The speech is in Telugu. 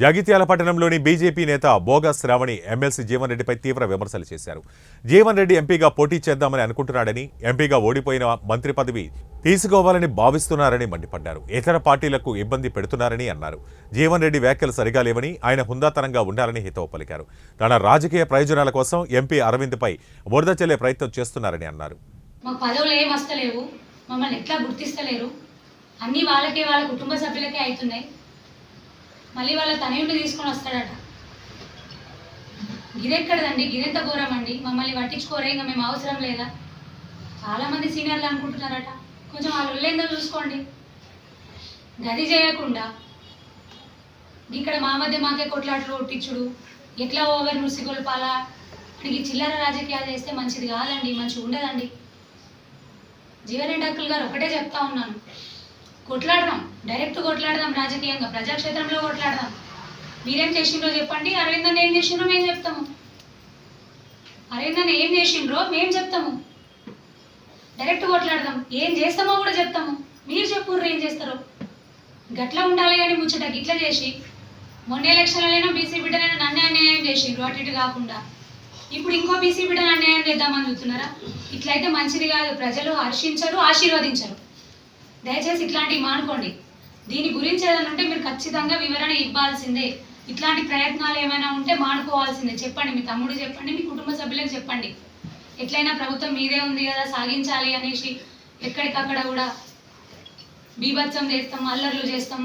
జగిత్యాల పట్టణంలోని బీజేపీ నేత బోగా శ్రావణి ఎమ్మెల్సీ జీవన్ రెడ్డిపై తీవ్ర విమర్శలు చేశారు. జీవన్ రెడ్డి ఎంపీగా పోటీ చేద్దామని అనుకుంటున్నాడని ఎంపీగా ఓడిపోయిన మంత్రి పదవి తీసుకోవాలని భావిస్తున్నారని మండిపడ్డారు. ఇతర పార్టీలకు ఇబ్బంది పెడుతున్నారని అన్నారు. జీవన్ రెడ్డి వ్యాఖ్యలు సరిగా లేవని ఆయన హుందాతనంగా ఉండాలని హితవు పలికారు. తన రాజకీయ ప్రయోజనాల కోసం ఎంపీ అరవింద్పై బురద చెల్లే ప్రయత్నం చేస్తున్నారని అన్నారు. మమ్మల్ని ఎట్లా గుర్తిస్తలేరు? అన్ని వాళ్ళకే వాళ్ళ కుటుంబ సభ్యులకే అవుతున్నాయి. మళ్ళీ వాళ్ళ తనయుడిని తీసుకొని వస్తాడట. గిదెక్కడదండి గిదెంత ఘోరం అండి. మమ్మల్ని పట్టించుకోరే ఇంకా మేము అవసరం లేదా? చాలామంది సీనియర్లు అనుకుంటున్నారట. కొంచెం వాళ్ళు వెళ్ళేందో చూసుకోండి. గది చేయకుండా ఇక్కడ మా మధ్య మాకే కొట్లాటలు కొట్టించుడు. ఎట్లా ఓవర్ నుసిగొల్పాలా అని చిల్లర రాజకీయాలు చేస్తే మంచిది కాదండి మంచిగా ఉండదండి జీవరెడ్డి అక్కుల్ గారు ఒకటే చెప్తా ఉన్నాను. కొట్లాడదాం. డైరెక్ట్ కొట్లాడదాం రాజకీయంగా ప్రజాక్షేత్రంలో కొట్లాడదాం. మీరేం చేసిండ్రో చెప్పండి. అరవిందన్ ఏం చేసిండ్రో మేము చెప్తాము. అరవిందన్ ఏం చేసిండ్రో మేము చెప్తాము. డైరెక్ట్ కొట్లాడదాం. ఏం చేస్తామో కూడా చెప్తాము. మీరు చెప్పుర్రు ఏం చేస్తారో. గట్లా ఉండాలి కానీ ముచ్చట గిట్ల చేసి మొన్న ఎలక్షన్లైనా బీసీ బిడ్డలైనా నన్నే అన్యాయం చేసిండ్రు. అటు ఇటు కాకుండా. ఇప్పుడు ఇంకో బీసీ బిడ్డను అన్యాయం చేద్దామని చూస్తున్నారా? ఇట్లయితే మంచిది కాదు. ప్రజలు హర్షించరు ఆశీర్వదించరు. దయచేసి ఇట్లాంటివి మానుకోండి. దీని గురించి ఏదైనా ఉంటే మీరు ఖచ్చితంగా వివరణ ఇవ్వాల్సిందే. ఇట్లాంటి ప్రయత్నాలు ఏమైనా ఉంటే మానుకోవాల్సిందే. చెప్పండి మీ తమ్ముడు చెప్పండి మీ కుటుంబ సభ్యులకు చెప్పండి. ఎట్లయినా ప్రభుత్వం మీదే ఉంది కదా సాగించాలి అనేసి ఎక్కడికక్కడ కూడా బీభత్సం చేస్తాం అల్లర్లు చేస్తాం.